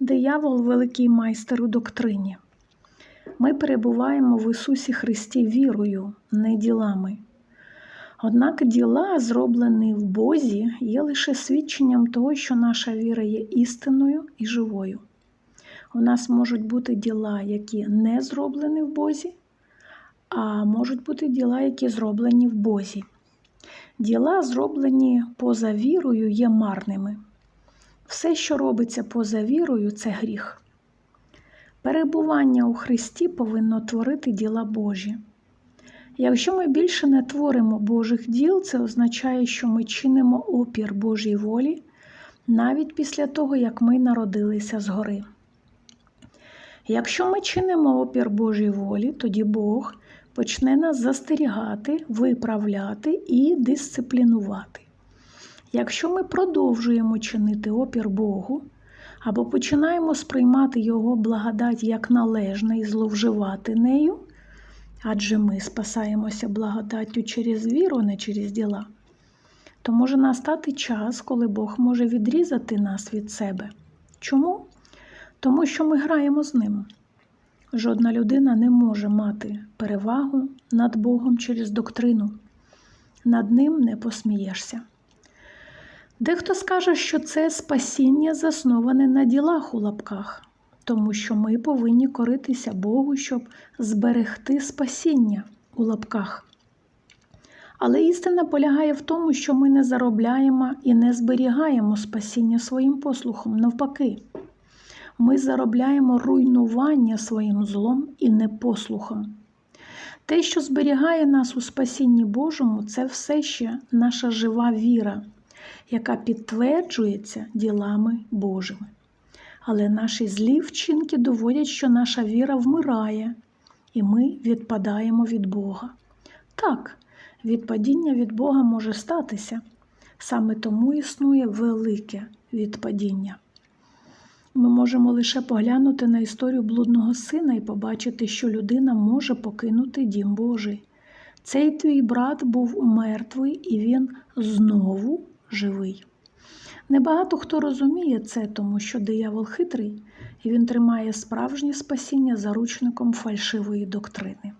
Диявол великий майстер у доктрині. Ми перебуваємо в Ісусі Христі вірою, не ділами. Однак діла, зроблені в Бозі, є лише свідченням того, що наша віра є істинною і живою. У нас можуть бути діла, які не зроблені в Бозі, а можуть бути діла, які зроблені в Бозі. Діла, зроблені поза вірою, є марними. Все, що робиться поза вірою, це гріх. Перебування у Христі повинно творити діла Божі. Якщо ми більше не творимо Божих діл, це означає, що ми чинимо опір Божій волі навіть після того, як ми народилися згори. Якщо ми чинимо опір Божій волі, тоді Бог почне нас застерігати, виправляти і дисциплінувати. Якщо ми продовжуємо чинити опір Богу або починаємо сприймати Його благодать як належне і зловживати нею, адже ми спасаємося благодаттю через віру, не через діла, то може настати час, коли Бог може відрізати нас від себе. Чому? Тому що ми граємо з ним. Жодна людина не може мати перевагу над Богом через доктрину. Над ним не посмієшся. Дехто скаже, що це спасіння засноване на ділах у лапках, тому що ми повинні коритися Богу, щоб зберегти спасіння у лапках. Але істина полягає в тому, що ми не заробляємо і не зберігаємо спасіння своїм послухом. Навпаки, ми заробляємо руйнування своїм злом і непослухом. Те, що зберігає нас у спасінні Божому, це все ще наша жива віра, яка підтверджується ділами Божими. Але наші злі вчинки доводять, що наша віра вмирає, і ми відпадаємо від Бога. Так, відпадіння від Бога може статися, саме тому існує велике відпадіння. Ми можемо лише поглянути на історію блудного сина і побачити, що людина може покинути дім Божий. Цей твій брат був мертвий, і він знову живий. Небагато хто розуміє це, тому що диявол хитрий, і він тримає справжнє спасіння заручником фальшивої доктрини.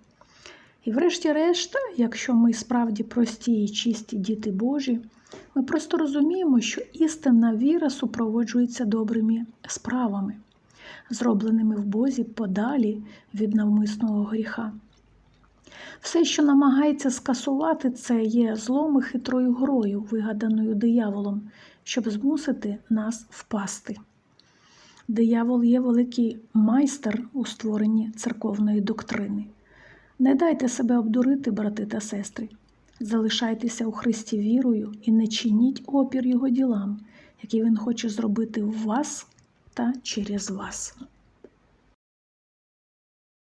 І, врешті-решт, якщо ми справді прості і чисті діти Божі, ми просто розуміємо, що істинна віра супроводжується добрими справами, зробленими в Бозі подалі від навмисного гріха. Все, що намагається скасувати це, є злом і хитрою грою, вигаданою дияволом, щоб змусити нас впасти. Диявол є великий майстер у створенні церковної доктрини. Не дайте себе обдурити, брати та сестри. Залишайтеся у Христі вірою і не чиніть опір Його ділам, які Він хоче зробити в вас та через вас.